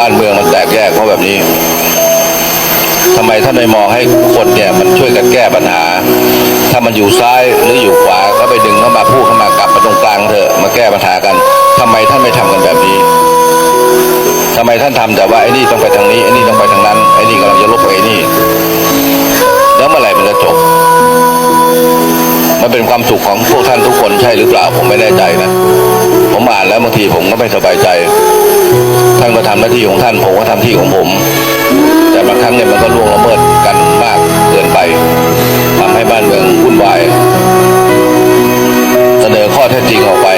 บ้านเมืองมันแตกแยกเพราะแบบนี้ทำไมท่านไม่มองให้คนเนี่ยมันช่วยกันแก้ปัญหา ถ้ามันอยู่ซ้ายหรืออยู่ขวาก็ไปดึงเข้ามาพูดเข้ามากลับมาตรงกลางเถอะมาแก้ปัญหากันทำไมท่านไม่ทำกันแบบนี้ทำไมท่านทำแต่ว่าไอ้นี่ต้องไปทางนี้ไอ้นี่ต้องไปทางนั้นไอ้นี่กำลังจะลบไปไอ้นี่ แล้วเมื่อไหร่มันจะจบมันเป็นความสุขของพวกท่านทุกคนใช่หรือเปล่าผมไม่แน่ใจนะ อ่านแล้วบางทีผมก็ไม่สบายใจ ท่านก็ทำหน้าที่ของท่านผมก็ทำที่ของผม แต่บางครั้งเนี่ยมันก็ล่วงละเมิดกันมากเกินไปทำให้บ้านเมืองวุ่นวายเสนอข้อเท็จจริงออกไป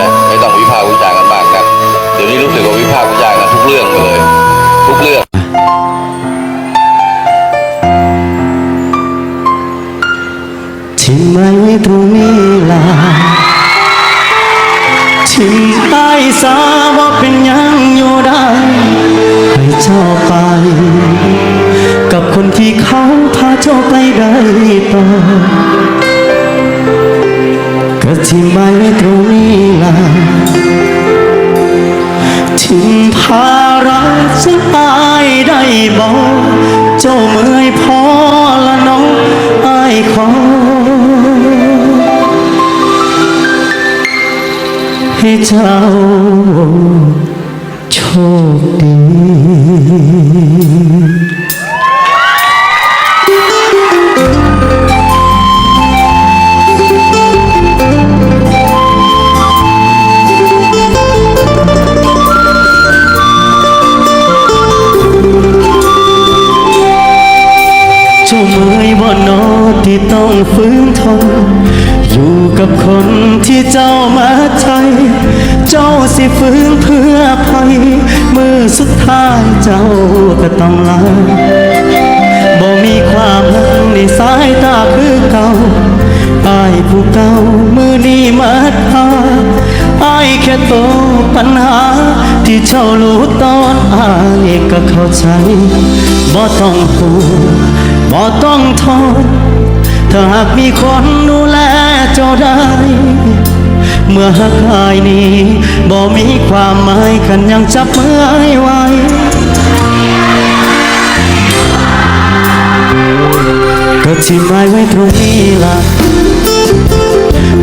นะไม่ต้องวิพากษ์วิจารณ์กันมากนักเดี๋ยวนี้รู้สึกว่าวิพากษ์วิจารณ์กันทุกเรื่องไปเลย ทุกเรื่องที่ไม่ตรงนี้ สาว่าเป็นยังอยู่ได้ให้เจ้าไป กับคนที่เขาพาเจ้าไปได้ต่อก็ที่ไม่ตรงนี้ ให้เจ้าโชคดีเจ้าเมื่อยบ่นอที่ต้องฝืนทนอยู่กับคนที่เจ้ามาใจเจ้า สิฝืนเพื่อภัยมือสุดท้ายเจ้าก็ต้องลาบ่มีความรักในสายตาคือเก่าอายผู้เก่ามือนี้มาทาอายแค่โตปัญหา ที่เจ้ารู้ตอนอายก็เข้าใจบ่ต้องพูบ่ต้องทนถ้าหากมีคนดูแลเจ้าได้ เมื่อหักอายนี้บ่มีความหมายกันยังจับมือไอ้ไว้ก็ทิ้งไม้ไว้ตรงนี้ล่ะ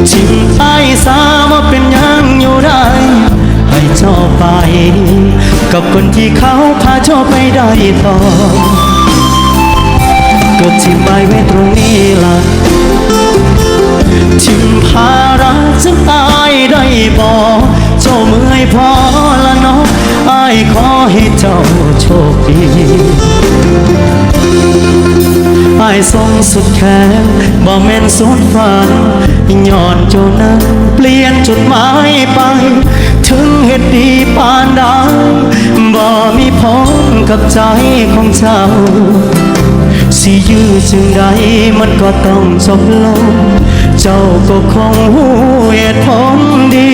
ทิ้งไอ้สาว่าเป็นยังอยู่ได้ ให้เจ้าไป กับคนที่เขาพาเจ้าไปได้ต่อก็ทิ้งไม้ไว้ตรงนี้ล่ะทิ้งภา บอเจ้าเมื่อยพอละเนาะอายขอให้เจ้าโชคดีอายส่งสุดแขนบ่แม่นสุดฝันย้อนเจ้านั้นเปลี่ยนจุดหมายไป ถึงเหตุดีปานใดบ่มีผลกับใจของเจ้า สิยื้อจึงใดมันก็ต้องจบลง เจ้าก็คงหูเหตุผลดี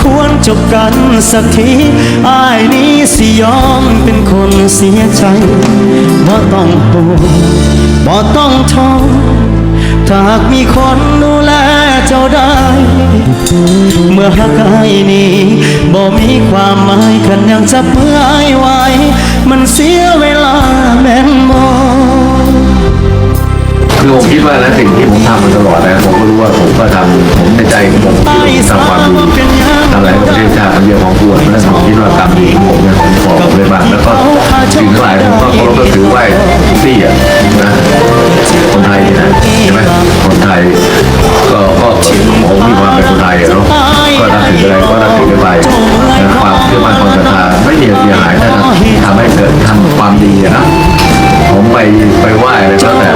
ควรจบกันสักทีอายนี้สิยอมเป็นคนเสียใจบ่ต้องปวดบ่ต้องทนถ้าหากมีคนดูแลเจ้าได้ เมื่อหักไอ้นี้บ่มีความหมายขันยังจับมือไอ้ไว้ มันเสียเวลาแม่นมอง คือผมคิดว่านะสิ่งที่ผมทำมาตลอดนะผมก็รู้ว่าผมก็ทำผมในใจของผมที่ทำความดีทำอะไรก็ประเทศชาติทำเยอะของควรเพราะฉะนั้นผมคิดว่ากรรมดีของผมเนี่ยผมขอผมเลยบ้างแล้วก็สิ่งทั้งหลายผมก็เคารพก็ถือไหว้ที่อะนะคนไทยนี่นะใช่ไหมคนไทยก็ก็ผมมีความเป็นคนไทยเนาะก็นับถืออะไรก็นับถือกันไปความเชื่อมั่นความศรัทธาไม่มีอะไรเสียหายถ้าทำให้เกิดทำความดีนะผมไปไปไหว้อะไรก็แต่